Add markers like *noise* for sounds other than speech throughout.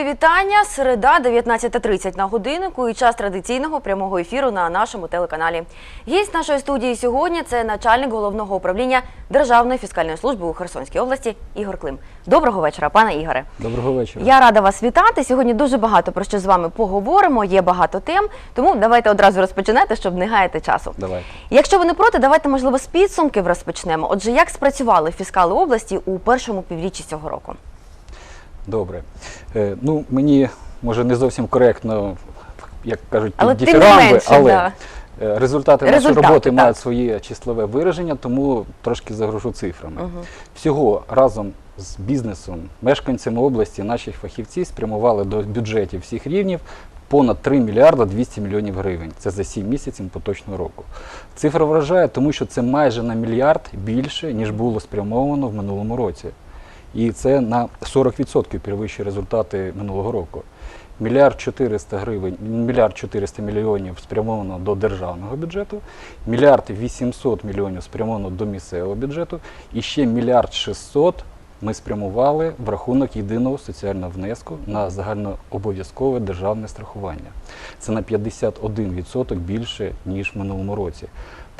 мої вітання. Середа, 19.30 на годиннику і час традиційного прямого ефіру на нашому телеканалі. Гість нашої студії сьогодні це начальник головного управління Державної фіскальної служби у Херсонській області Ігор Клим. Доброго вечора, пане Ігоре. Доброго вечора. Я рада вас вітати. Сьогодні дуже багато про що з вами поговоримо. Є багато тем. Тому давайте одразу розпочинати, щоб не гаяти часу. Давайте. Якщо ви не проти, давайте можливо з підсумків розпочнемо. Отже, як спрацювали фіскали області у першому півріччі цього року? Добре. Е, ну, мені може не зовсім коректно, як кажуть, Але під тим дифірамби, менше, але да. е, результати, нашої Результати, роботи так. мають своє числове вираження, тому трошки загружу цифрами. Всього разом з бізнесом, мешканцями області, наші фахівці спрямували до бюджетів всіх рівнів понад 3 мільярда 200 мільйонів гривень. Це за 7 місяців поточного року. Цифра вражає, тому що це майже на мільярд більше, ніж було спрямовано в минулому році. І це на 40% перевищує результати минулого року. Мільярд 400 гривень, мільярд 400 мільйонів спрямовано до державного бюджету, мільярд 800 мільйонів спрямовано до місцевого бюджету, і ще мільярд 600 ми спрямували в рахунок єдиного соціального внеску на загальнообов'язкове державне страхування. Це на 51% більше, ніж в минулому році.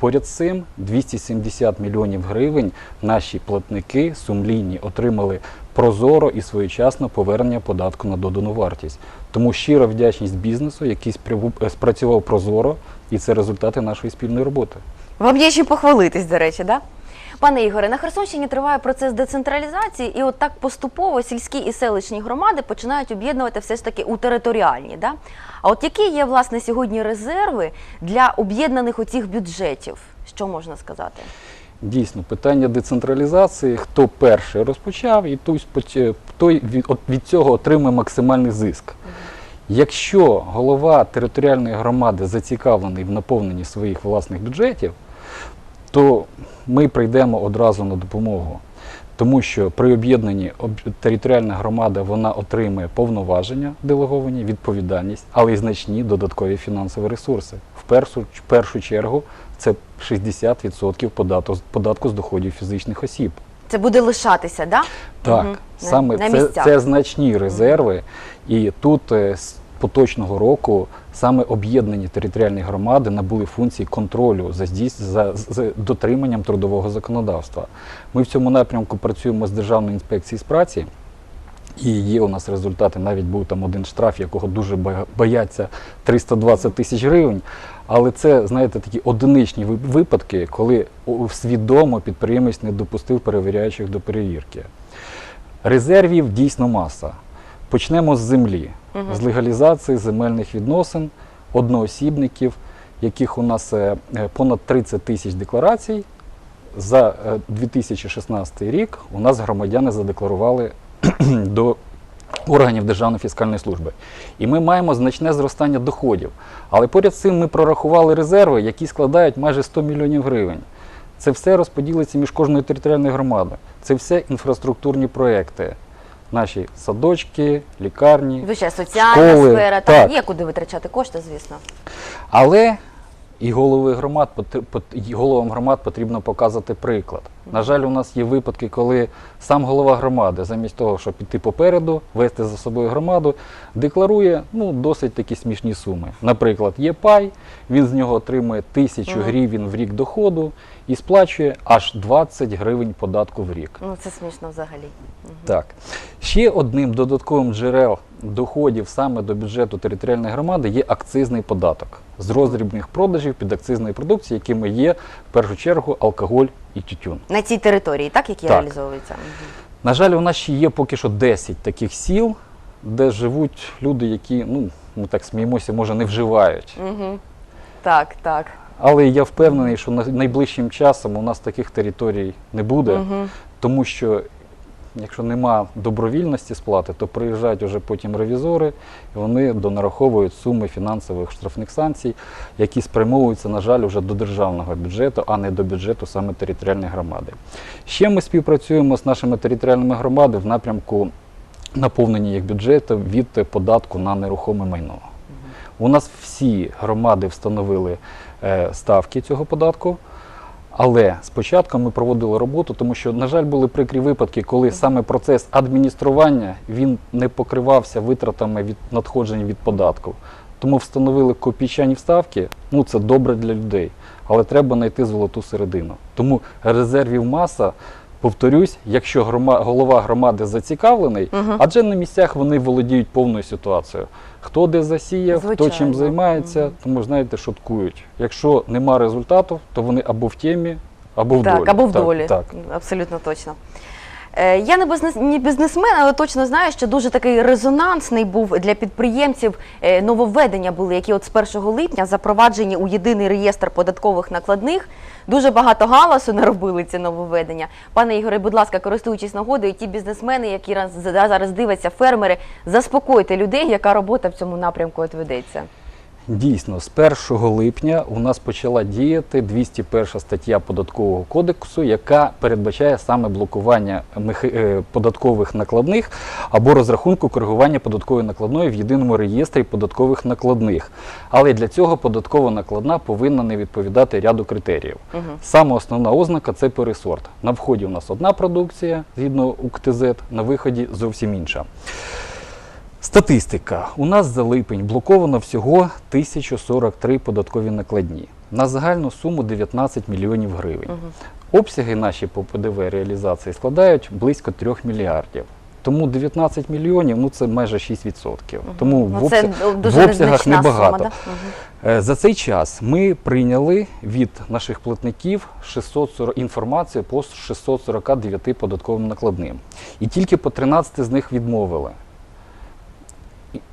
Поряд з цим 270 мільйонів гривень наші платники сумлінні отримали прозоро і своєчасно повернення податку на додану вартість. Тому щира вдячність бізнесу, який е, спрацював прозоро, і це результати нашої спільної роботи. Вам є ще похвалитись, до речі, да? Пане Ігоре, на Херсонщині триває процес децентралізації, і от так поступово сільські і селищні громади починають об'єднувати все ж таки у територіальні. Да? А от які є власне сьогодні резерви для об'єднаних оцих бюджетів? Що можна сказати? Дійсно, питання децентралізації, хто перший розпочав, і той, від, від цього отримує максимальний зиск. Якщо голова територіальної громади зацікавлений в наповненні своїх власних бюджетів, то ми прийдемо одразу на допомогу. Тому що при об'єднанні об- територіальна громада вона отримує повноваження делеговані, відповідальність, але й значні додаткові фінансові ресурси. В першу, в першу чергу це 60% податку, податку з доходів фізичних осіб. Це буде лишатися, да? Так. На- саме на це, це значні резерви, і тут е, з поточного року саме об'єднані територіальні громади набули функції контролю за, за, за дотриманням трудового законодавства. Ми в цьому напрямку працюємо з Державною інспекцією з праці. І є у нас результати. Навіть був там один штраф, якого дуже бояться 320 тисяч гривень. Але це, знаєте, такі одиничні випадки, коли свідомо підприємець не допустив перевіряючих до перевірки. Резервів дійсно маса. Почнемо з землі, з легалізації земельних відносин, одноосібників, яких у нас е, е, понад 30 тисяч декларацій. За е, 2016 рік у нас громадяни задекларували *clears throat* до органів Державної фіскальної служби. І ми маємо значне зростання доходів. Але поряд з цим ми прорахували резерви, які складають майже 100 мільйонів гривень. Це все розподілиться між кожною територіальною громадою. Це все інфраструктурні проекти. Наші садочки, лікарні. Звичайно, соціальна Школи, сфера, там так. є куди витрачати кошти, звісно. Але і голови громад головам громад потрібно показати приклад. На жаль, у нас є випадки, коли сам голова громади, замість того, щоб піти попереду, вести за собою громаду, декларує ну, досить такі смішні суми. Наприклад, є пай, він з нього отримує тисячу гривень в рік доходу і сплачує аж 20 гривень податку в рік. Ну це смішно взагалі. Так. Ще одним додатковим джерел доходів саме до бюджету територіальної громади є акцизний податок з роздрібних продажів підакцизної продукції, якими є в першу чергу алкоголь і тютюн. На цій території, так, які Так. реалізовуються. На жаль, у нас ще є поки що 10 таких сіл, де живуть люди, які, ну, ми так сміємося, може, не вживають. Угу. Так, так. Але я впевнений, що на- найближчим часом у нас таких територій не буде, Угу. тому що якщо нема добровільності сплати, то приїжджають вже потім ревізори, і вони донараховують суми фінансових штрафних санкцій, які спрямовуються, на жаль, вже до державного бюджету, а не до бюджету саме територіальної громади. Ще ми співпрацюємо з нашими територіальними громадами в напрямку наповнення їх бюджету від податку на нерухоме майно. У нас всі громади встановили е, ставки цього податку. Але спочатку ми проводили роботу, тому що, на жаль, були прикрі випадки, коли саме процес адміністрування він не покривався витратами від надходжень від податку. Тому встановили копійчані вставки. Ну це добре для людей, але треба знайти золоту середину. Тому резервів маса. Повторюсь, якщо голова громади зацікавлений, адже на місцях вони володіють повною ситуацією. Хто де засіяв, хто чим займається, тому знаєте, шуткують. Якщо нема результату, то вони або в темі, або в Так, долі. або в долі. Так, Абсолютно точно. Е, Я не бізнес, не бізнесмен, але точно знаю, що дуже такий резонансний був для підприємців е, нововведення були, які от з 1 липня запроваджені у єдиний реєстр податкових накладних. Дуже багато галасу *laughs* наробили ці нововведення. Пане Ігоре, будь ласка, користуючись нагодою, ті бізнесмени, які раз- зараз дивляться, фермери, заспокойте людей, яка робота в цьому напрямку от ведеться. Дійсно, з 1 липня у нас почала діяти 201 стаття податкового кодексу, яка передбачає саме блокування е, податкових накладних або розрахунку коригування податкової накладної в єдиному реєстрі податкових накладних. Але для цього податкова накладна повинна не відповідати ряду критеріїв. Угу. Саме основна ознака це пересорт. На вході у нас одна продукція згідно УКТЗ, на виході зовсім інша. Статистика. У нас за липень блоковано всього 1043 податкові накладні на загальну суму 19 мільйонів гривень. Обсяги наші по ПДВ реалізації складають близько 3 мільярдів. Тому 19 мільйонів ну це майже 6%. Тому в, Ну, це обсяг- в обсягах небагато. сума. Да? Е, За цей час ми прийняли від наших платників 640, інформацію по 649 податковим накладним. І тільки по 13 з них відмовили.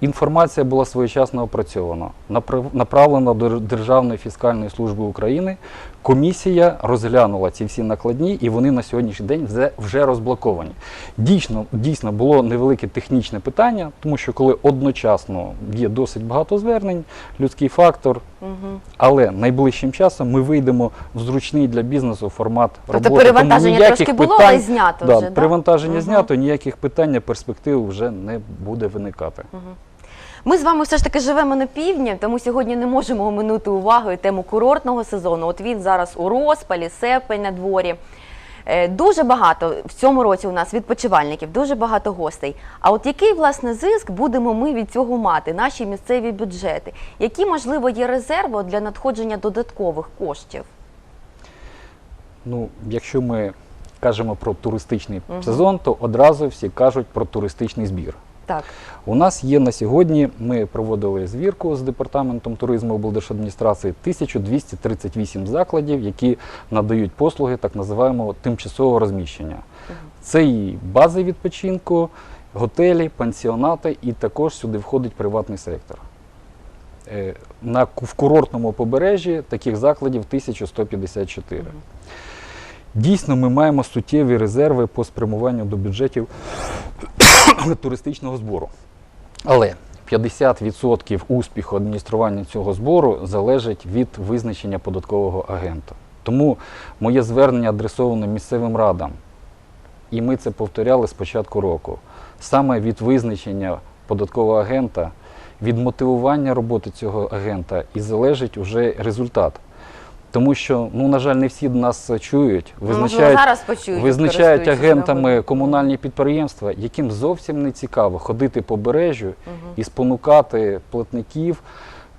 Інформація була своєчасно опрацьована, направ- направлена до Державної фіскальної служби України. Комісія розглянула ці всі накладні, і вони на сьогоднішній день вже розблоковані. Дійсно, дійсно було невелике технічне питання, тому що коли одночасно є досить багато звернень, людський фактор, Але найближчим часом ми вийдемо в зручний для бізнесу формат Тобто роботи. Тобто перевантаження трошки було, питань- але знято да, вже, да? перевантаження Мгм. знято, ніяких питань, перспектив вже не буде виникати. Ми з вами все ж таки живемо на півдні, тому сьогодні не можемо оминути увагою тему курортного сезону. От він зараз у розпалі, сепень на дворі. Е, Дуже багато в цьому році у нас відпочивальників, дуже багато гостей. А от який власне зиск будемо ми від цього мати, наші місцеві бюджети? Які можливо є резерви для надходження додаткових коштів? Ну, якщо ми кажемо про туристичний Мгм. сезон, то одразу всі кажуть про туристичний збір. Так, У нас є на сьогодні, ми проводили звірку з департаментом туризму облдержадміністрації 1238 закладів, які надають послуги так називаємо тимчасового розміщення. Це і бази відпочинку, готелі, пансіонати, і також сюди входить приватний сектор. Е, На, в курортному побережжі таких закладів 1154. Дійсно, ми маємо суттєві резерви по спрямуванню до бюджетів *coughs* туристичного збору. Але 50% успіху адміністрування цього збору залежить від визначення податкового агента. Тому моє звернення адресоване місцевим радам, і ми це повторяли з початку року. Саме від визначення податкового агента, від мотивування роботи цього агента і залежить уже результат. Тому що, ну, на жаль, не всі нас чують, Ну, можливо, визначають зараз почують. Визначають агентами комунальні підприємства, яким зовсім не цікаво ходити по бережжю угу. і спонукати платників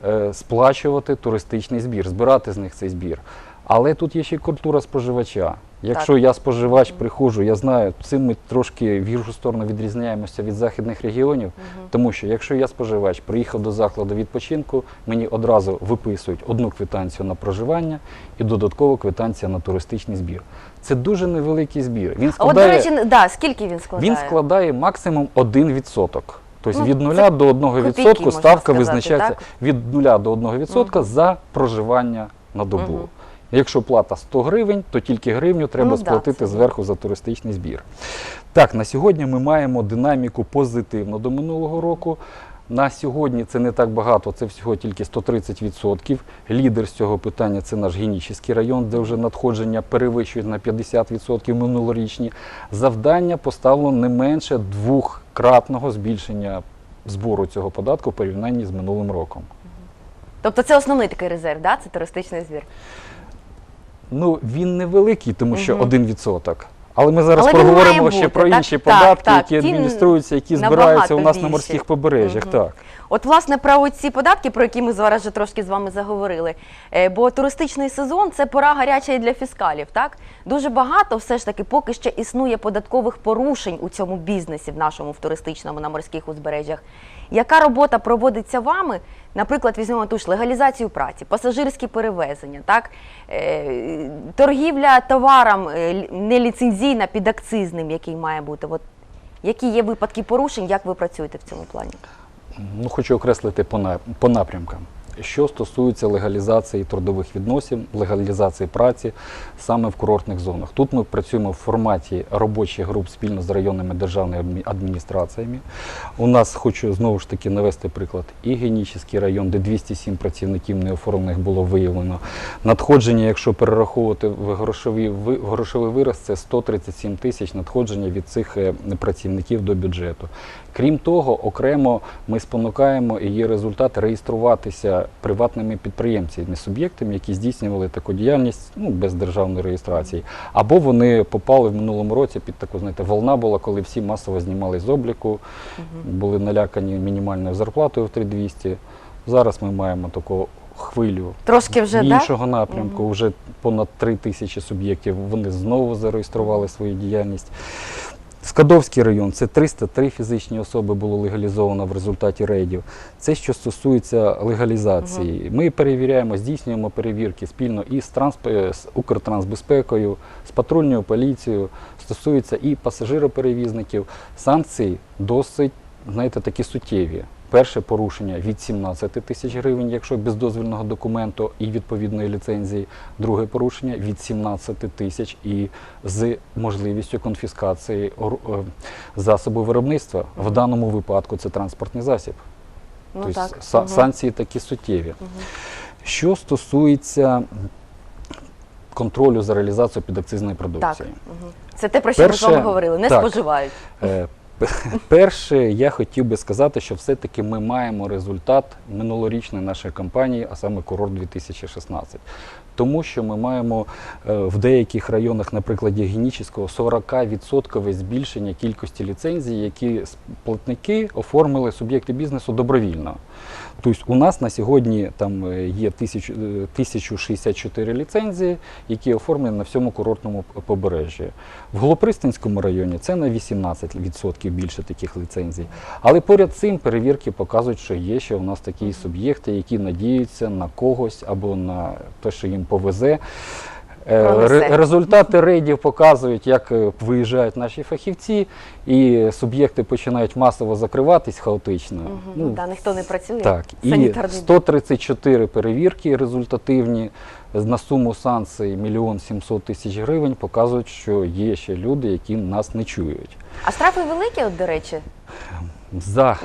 е, сплачувати туристичний збір, збирати з них цей збір. Але тут є ще культура споживача. Якщо я споживач приходжу, я знаю, цим ми трошки в гіршу сторону відрізняємося від західних регіонів, тому що якщо я споживач приїхав до закладу відпочинку, мені одразу виписують одну квитанцію на проживання і додаткову квитанцію на туристичний збір. Це дуже невеликий збір. Він А от, складає, до речі, да, скільки він складає? він складає максимум 1%. Тобто Ну, від це до 1% ставка сказати, визначається так? від 0 до 1% за проживання на добу. Мгм. Якщо плата 100 гривень, то тільки гривню треба Ну сплатити це- зверху за туристичний збір. Так, на сьогодні ми маємо динаміку позитивну до минулого року. На сьогодні це не так багато, це всього тільки 130%. Лідер з цього питання це наш Генічеський район, де вже надходження перевищують на 50% минулорічні. Завдання поставлено не менше двократного збільшення збору цього податку в порівнянні з минулим роком. Тобто це основний такий резерв, да? це туристичний збір. Ну, він невеликий, тому що Мгм. 1%. Але ми зараз Але він проговоримо має ще бути, про так? інші Так, податки, так, які ті адмініструються, які набагато збираються у нас на більші. морських побережжях. Мгм. Так. От, власне, про ці податки, про які ми зараз вже трошки з вами заговорили. Е, Бо туристичний сезон це пора гаряча і для фіскалів. Так дуже багато все ж таки поки ще існує податкових порушень у цьому бізнесі, в нашому в туристичному на морських узбережжях. Яка робота проводиться вами? Наприклад, візьмемо ту ж легалізацію праці, пасажирські перевезення, так е, торгівля товаром е, лі- неліцензійна підакцизним, який має бути. От які є випадки порушень, як ви працюєте в цьому плані? Ну, хочу окреслити по, на- по напрямкам. Що стосується легалізації трудових відносин, легалізації праці саме в курортних зонах. Тут ми працюємо в форматі робочих груп спільно з районними державними адмі- адміністраціями. У нас хочу знову ж таки навести приклад і Генічеський район, де 207 працівників неоформлених було виявлено. Надходження, якщо перераховувати в грошовий, ви- в грошовий вираз, це 137 тисяч надходження від цих е, працівників до бюджету. Крім того, окремо ми спонукаємо і є результат реєструватися приватними підприємцями, суб'єктами, які здійснювали таку діяльність ну, без державної реєстрації. Або вони попали в минулому році під таку, знаєте, волна була, коли всі масово знімали з обліку, були налякані мінімальною зарплатою в 3200. Зараз ми маємо таку хвилю Трошки вже да? іншого напрямку. Вже понад 3 тисячі суб'єктів вони знову зареєстрували свою діяльність. Скадовський район це 303 фізичні особи було легалізовано в результаті рейдів. Це що стосується легалізації. Ми перевіряємо, здійснюємо перевірки спільно і з, трансп... е, з Укртрансбезпекою, з патрульною поліцією. Стосується і пасажироперевізників. Санкції досить, знаєте, такі суттєві. Перше порушення від 17 тисяч гривень, якщо без дозвільного документу і відповідної ліцензії. Друге порушення від 17 тисяч і з можливістю конфіскації е, засобу виробництва. В даному випадку це транспортний засіб. Ну, тобто так. са- Мгм. санкції такі суттєві. Що стосується контролю за реалізацією підакцизної Так. продукції. Це те, про що ми з вами говорили. Не так. споживають. *laughs* Перше, я хотів би сказати, що все-таки ми маємо результат минулорічної нашої кампанії, а саме курорт 2016. Тому що ми маємо е, в деяких районах, на прикладі 40% збільшення кількості ліцензій, які платники оформили суб'єкти бізнесу добровільно. Тобто у нас на сьогодні там е, є 1000, е, 1064 ліцензії, які оформлені на всьому курортному побережжі. В Голопристанському районі це на 18% більше таких ліцензій. Але поряд цим перевірки показують, що є ще у нас такі суб'єкти, які надіються на когось або на те, що їм повезе. Е, Пронесе. Результати рейдів показують, як е, виїжджають наші фахівці, і суб'єкти починають масово закриватись хаотично. Мгм. Ну, да, ніхто не працює. так, і 134 перевірки результативні на суму санкцій мільйон 700 тисяч гривень показують, що є ще люди, які нас не чують. А штрафи великі, от, до речі? За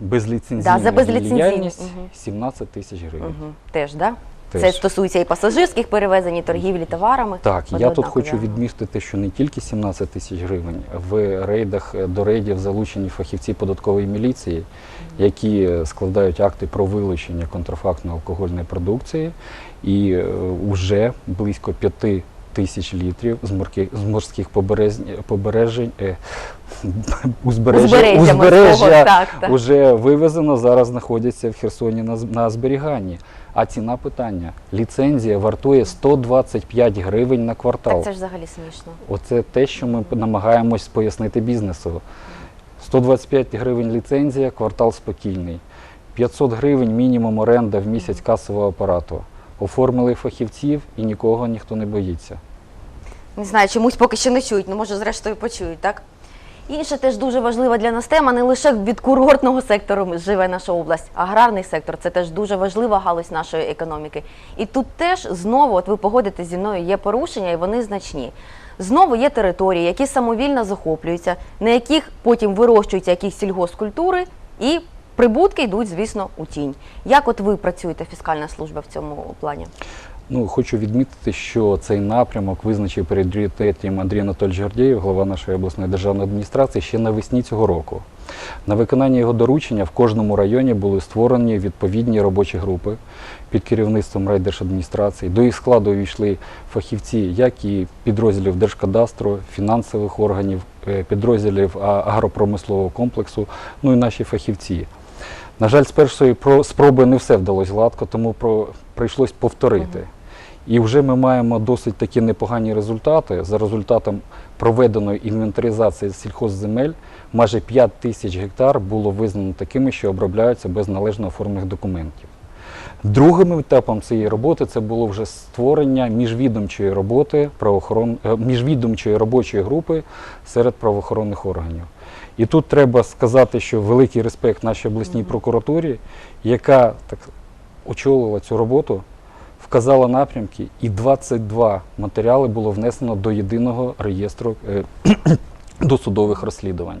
безліцензійну Да, за безліцензійну. діяльність Мгм. 17 тисяч гривень. Угу. Теж, да? Теж. Це стосується і пасажирських перевезень, і торгівлі товарами. Так, я тут хочу відмістити, що не тільки 17 тисяч гривень. В рейдах е, до рейдів залучені фахівці податкової міліції, які е, складають акти про вилучення контрафактної алкогольної продукції, і вже близько 5 тисяч літрів з, морки, з морських побережень, е, *laughs* узбережжя, Узбережжя вже вивезено, зараз знаходяться в Херсоні на, на зберіганні. А ціна питання: ліцензія вартує 125 гривень на квартал. Так це ж взагалі смішно. Оце те, що ми намагаємось пояснити бізнесу. 125 гривень ліцензія, квартал спокійний. 500 гривень мінімум оренда в місяць касового апарату. Оформили фахівців і нікого ніхто не боїться. Не знаю, чомусь поки що не чують, ну може зрештою почують, так? Інша теж дуже важлива для нас тема, не лише від курортного сектору живе наша область, аграрний сектор це теж дуже важлива галузь нашої економіки. І тут теж знову, от ви погодитесь зі мною, є порушення, і вони значні. Знову є території, які самовільно захоплюються, на яких потім вирощуються якісь сільгоспкультури, і прибутки йдуть, звісно, у тінь. Як от ви працюєте, фіскальна служба в цьому плані? Ну, хочу відмітити, що цей напрямок визначив пріоритетом Андрій Анатольович Гордєєв, голова нашої обласної державної адміністрації, ще навесні цього року. На виконання його доручення в кожному районі були створені відповідні робочі групи під керівництвом райдержадміністрації. До їх складу увійшли фахівці, як і підрозділів Держкадастру, фінансових органів, е, підрозділів агропромислового комплексу, ну і наші фахівці. На жаль, з першої спроби не все вдалося гладко, тому про, прийшлось повторити. І вже ми маємо досить такі непогані результати. За результатом проведеної інвентаризації сільхозземель майже 5 тисяч гектар було визнано такими, що обробляються без належно оформлених документів. Другим етапом цієї роботи це було вже створення міжвідомчої роботи правоохорон... е, міжвідомчої робочої групи серед правоохоронних органів. І тут треба сказати, що великий респект нашій обласній прокуратурі, яка так очолила цю роботу, вказала напрямки, і 22 матеріали було внесено до єдиного реєстру е, *clears throat* досудових розслідувань.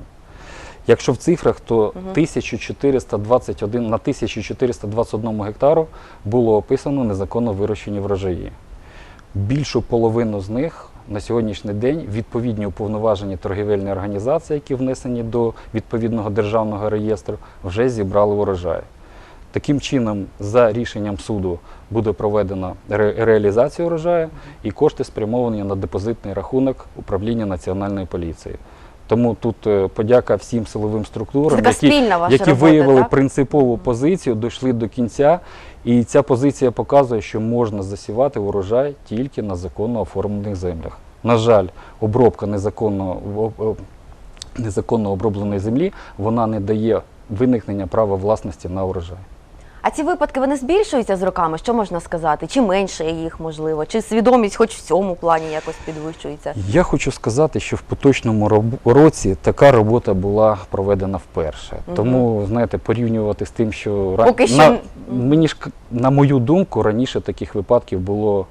Якщо в цифрах, то 1421 на 1421 гектару було описано незаконно вирощені врожаї. Більшу половину з них на сьогоднішній день відповідні уповноважені торгівельні організації, які внесені до відповідного державного реєстру, вже зібрали урожай. Таким чином, за рішенням суду буде проведена ре- реалізація урожаю і кошти спрямовані на депозитний рахунок управління Національної поліції. Тому тут е, подяка всім силовим структурам, які, які робота, виявили так? принципову позицію, дійшли до кінця. І ця позиція показує, що можна засівати урожай тільки на законно оформлених землях. На жаль, обробка незаконно, незаконно обробленої землі вона не дає виникнення права власності на урожай. А ці випадки вони збільшуються з роками? Що можна сказати? Чи менше їх можливо? Чи свідомість хоч в цьому плані якось підвищується? Я хочу сказати, що в поточному році така робота була проведена вперше. Мгм. Тому, знаєте, порівнювати з тим, що Поки на, мені ж на мою думку, раніше таких випадків було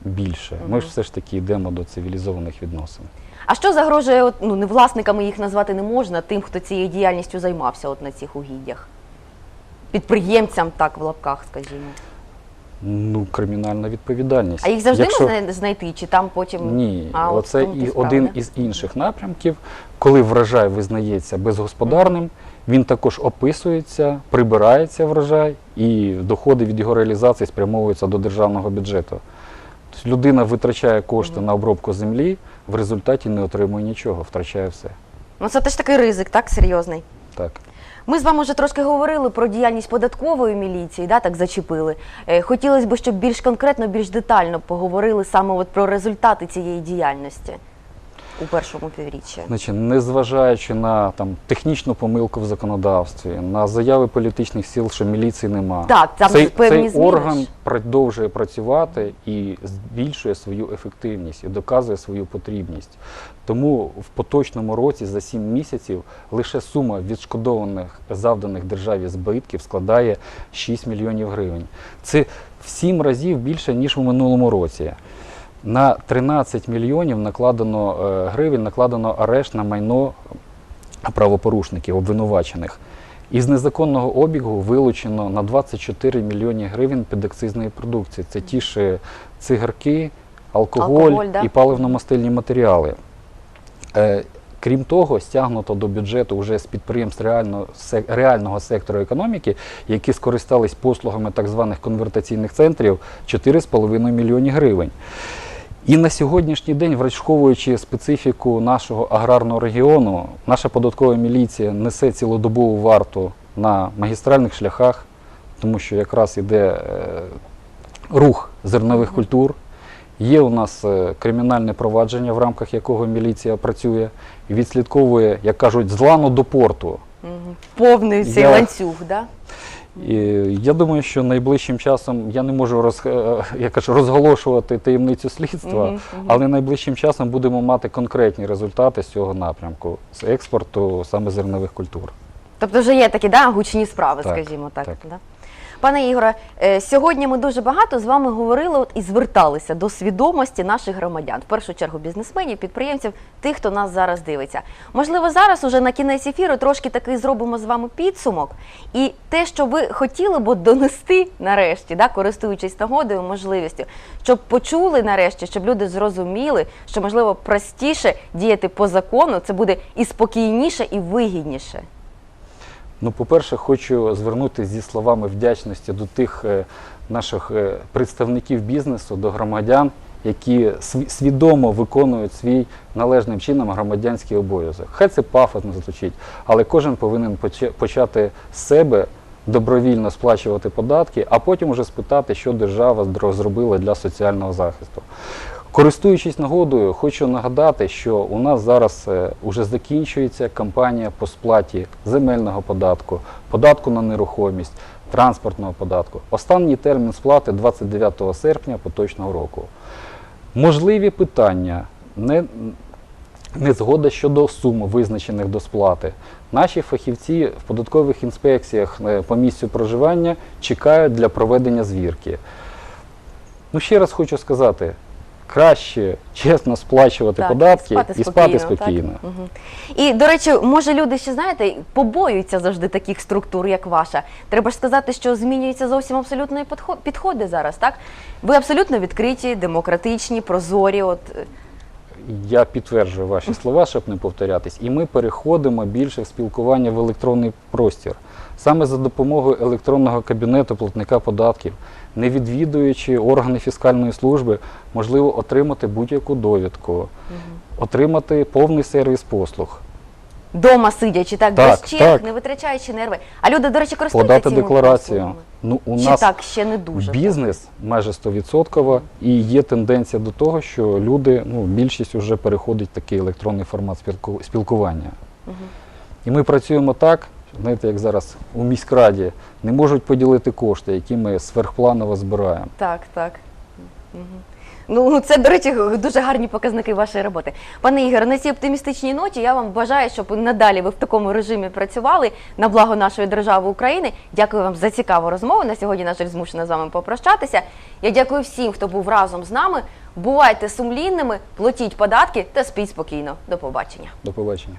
більше. Ми ж все ж таки йдемо до цивілізованих відносин. А що загрожує, от, ну не власниками їх назвати не можна, тим, хто цією діяльністю займався от на цих угіддях? Підприємцям, так в лапках, скажімо. Ну, кримінальна відповідальність. А їх завжди Якщо... можна знайти, чи там потім Ні, А, от оце і один із інших напрямків, коли врожай визнається безгосподарним, він також описується, прибирається врожай, і доходи від його реалізації спрямовуються до державного бюджету. Тобто людина витрачає кошти на обробку землі, в результаті не отримує нічого, втрачає все. ну це теж такий ризик, так серйозний. Так. Ми з вами вже трошки говорили про діяльність податкової міліції, да, так зачепили. Е, Хотілося б, щоб більш конкретно, більш детально поговорили саме от про результати цієї діяльності у першому півріччі. Значить, незважаючи на там, технічну помилку в законодавстві, на заяви політичних сил, що міліції нема, Так, там цей, певні цей зміни орган ж. продовжує працювати і збільшує свою ефективність і доказує свою потрібність. Тому в поточному році за 7 місяців лише сума відшкодованих завданих державі збитків складає 6 мільйонів гривень. Це в 7 разів більше, ніж у минулому році. На 13 мільйонів накладено е, гривень накладено арешт на майно правопорушників, обвинувачених. Із незаконного обігу вилучено на 24 мільйони гривень підакцизної продукції. Це ті ж е, цигарки, алкоголь, Алкоголь, да. і паливно-мастильні матеріали. Е, Крім того, стягнуто до бюджету вже з підприємств реально, реального сектору економіки, які скористались послугами так званих конвертаційних центрів, 4,5 мільйони гривень. І на сьогоднішній день, враховуючи специфіку нашого аграрного регіону, наша податкова міліція несе цілодобову варту на магістральних шляхах, тому що якраз іде е, рух зернових культур. Є у нас е, кримінальне провадження, в рамках якого міліція працює і відслідковує, як кажуть, з лану до порту. Повний цей Я- ланцюг, да? І я думаю, що найближчим часом я не можу роз, е, я кажу, розголошувати таємницю слідства, угу, угу. але найближчим часом будемо мати конкретні результати з цього напрямку з експорту саме зернових культур. Тобто вже є такі да, гучні справи, Так, скажімо так. так. Да? Пане Ігоре, е, сьогодні ми дуже багато з вами говорили і зверталися до свідомості наших громадян, в першу чергу бізнесменів, підприємців, тих, хто нас зараз дивиться. Можливо, зараз уже на кінець ефіру трошки такий зробимо з вами підсумок. І те, що ви хотіли б донести нарешті, да, користуючись нагодою, можливістю, щоб почули нарешті, щоб люди зрозуміли, що можливо простіше діяти по закону, це буде і спокійніше, і вигідніше. Ну, по-перше, хочу звернутися зі словами вдячності до тих е, наших е, представників бізнесу, до громадян, які свідомо виконують свій належним чином громадянський обов'язок. Хай це пафосно звучить, але кожен повинен почати з себе добровільно сплачувати податки, а потім уже спитати, що держава зро- зробила для соціального захисту. Користуючись нагодою, хочу нагадати, що у нас зараз е, уже закінчується кампанія по сплаті земельного податку, податку на нерухомість, транспортного податку. Останній термін сплати 29 серпня поточного року. Можливі питання, не, незгода щодо сум, визначених до сплати. Наші фахівці в податкових інспекціях е, по місцю проживання чекають для проведення звірки. Ну, ще раз хочу сказати, краще чесно сплачувати Так, податки спати і спати спокійно, спокійно. Мгм. І, до речі, може люди ще знаєте, побоюються завжди таких структур, як ваша. Треба ж сказати, що змінюються зовсім абсолютно і підходи зараз, так? Ви абсолютно відкриті, демократичні, прозорі. От е, Я підтверджую ваші слова, щоб не повторятись. І ми переходимо більше в спілкування в електронний простір. Саме за допомогою електронного кабінету платника податків, не відвідуючи органи фіскальної служби, можливо отримати будь-яку довідку, отримати повний сервіс послуг, дома сидячи, так, Так, без черг, так. не витрачаючи нерви. А люди, до речі, користуються подати цими декларацію. послугами? Ну, у Чи нас так ще не дуже? бізнес майже 100% і є тенденція до того, що люди, ну, більшість вже переходить в такий електронний формат спілку- спілкування. І ми працюємо так, знаєте, як зараз у міськраді не можуть поділити кошти, які ми сверхпланово збираємо. Так, так. Ну, це, до речі, дуже гарні показники вашої роботи. Пане Ігоре, на цій оптимістичній ноті я вам бажаю, щоб надалі ви в такому режимі працювали на благо нашої держави України. Дякую вам за цікаву розмову. На сьогодні, на жаль, змушена з вами попрощатися. Я дякую всім, хто був разом з нами. Бувайте сумлінними, платіть податки та спіть спокійно. До побачення. До побачення.